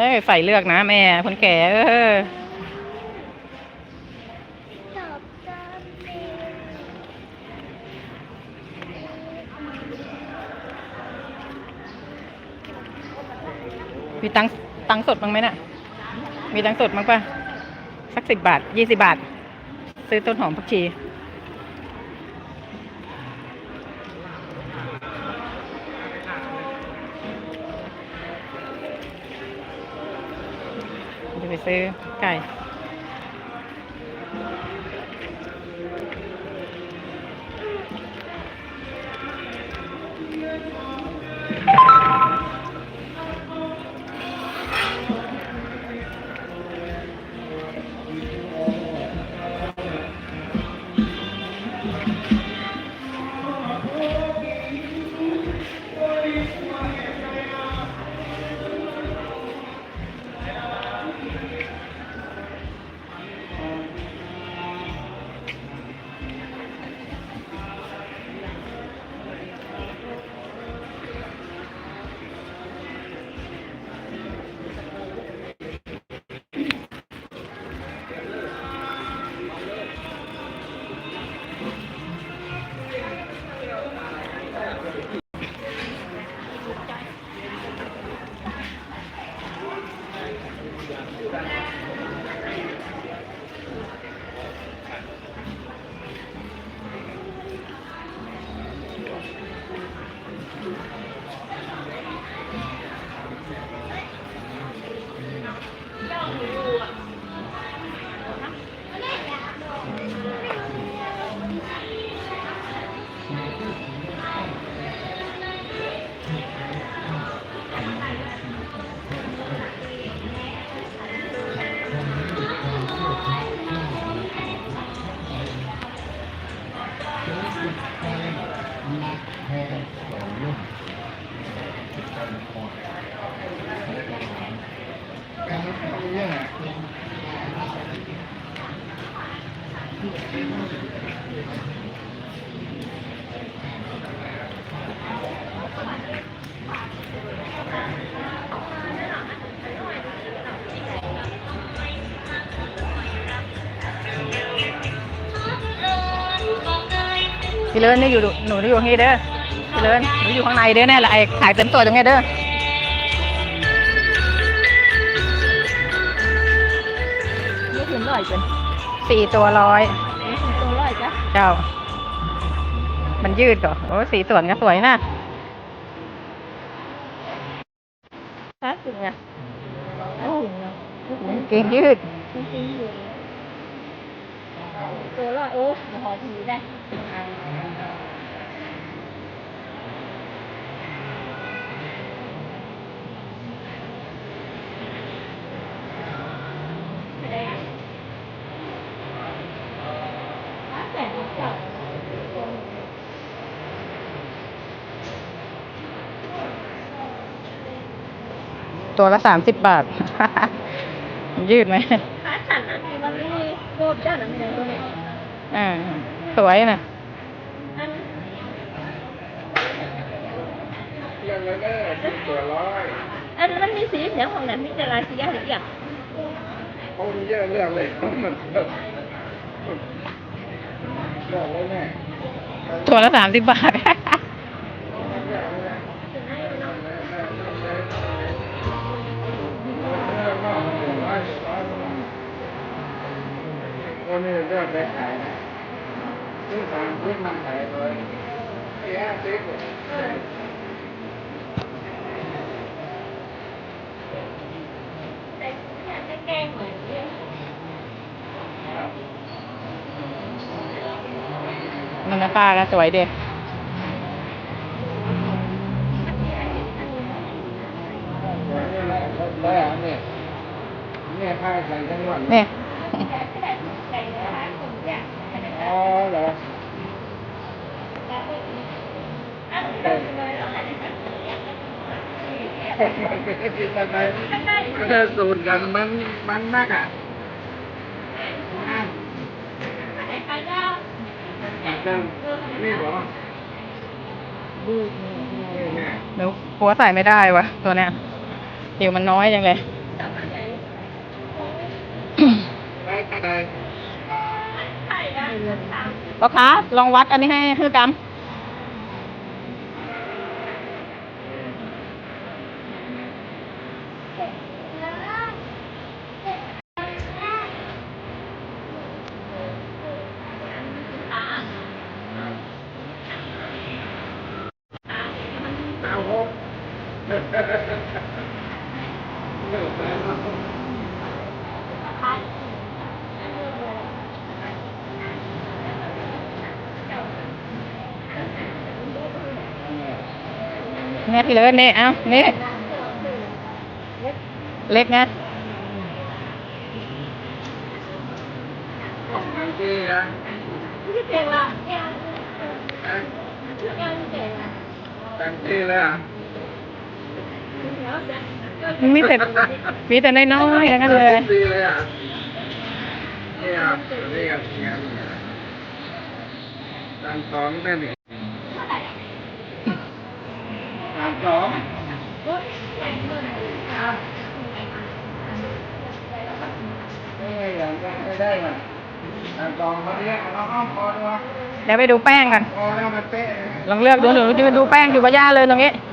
ได้ไฟเลือกนะแม่คนแก่เออมีตังตังสดบ้างไหมน่ะ มีตังสดบ้างปะสักสิบบาทยี่สิบาท ซื้อต้นหอมผักชี ไปซื้อไก่ พี่เลินนี่อยู่หนูนี่อยู่ข้างนี้เด้อพี่เลินหนูอยู่ข้างในเด้อแน่ละไอ้ขายเต็มตัวตรงนี้เด้อนี่ถึงร้อยเป็นสี่ตัวร้อยตัวร้อยจ้ะ เจ้า มันยืดก่อนโอ้สีสวนก็สวยนะฮะถึงอะโอ้ถึงแล้วเกงยืดจริงๆอยู่ตัวร้อยโอ้เดี๋ยวขอทีได้ ตัวละสามสิบบาทมันยืดไหมขาฉันอันนี้มันไม่โคตรจ้าหนังเลยตัวเนี้ยอ่าสวยนะอันเรื่องแล้วก็ตัวร้อยอันมันมีสีเสียงของนั้นมีแต่ลายสีอะไรอย่างเขามีเยอะเรื่องเลยมันเรื่องเลยแม่ตัวละสามสิบบาท วันนี้เรื่องไปขายนะซื้อทางซื้อมันขายเลยไอ้ห้าสิบแต่อยากจะแกงเหมือนเนี่ยมันนะป้าก็สวยเด็แล้วเนี่ยเนี่ยผ้าใส่ทั้งวันเนี่ย ไก่นะคะผมอยากอ๋อเหรออันเดินเลยเหรอมันเป็นที่ทำไมก็สูตรกันมันมันนักอะไอ้ใครเจ้านี่หรอบูดนี่เนี่ยหนูกลัวใส่ไม่ได้วะตัวเนี้ยผิวมันน้อยจังเลย เอะไร พ่อค้าลองวัดอันนี้ให้ฮือกรรมเนี่ ยพี่เลิศนี่เอานี่เล็กนะตังที่นะเก่งละเก่งเก่งละตังที่เลยอะมีแต่มีแต่น้อยๆทั้งนั้นเลยดีเลยอะนี่อะนี่ง สองแน่นี่ตังสองนี่อยากได้ไม่ได้มันตังสองเขาเรียกเราอ้อมคอดูวะเดี๋ยวไปดูแป้งกัน คอแล้วมันเป๊ะเลย ลองเลือกดูหนูจะไปดูแป้งอยู่กับย่าเลยตรงนี้เ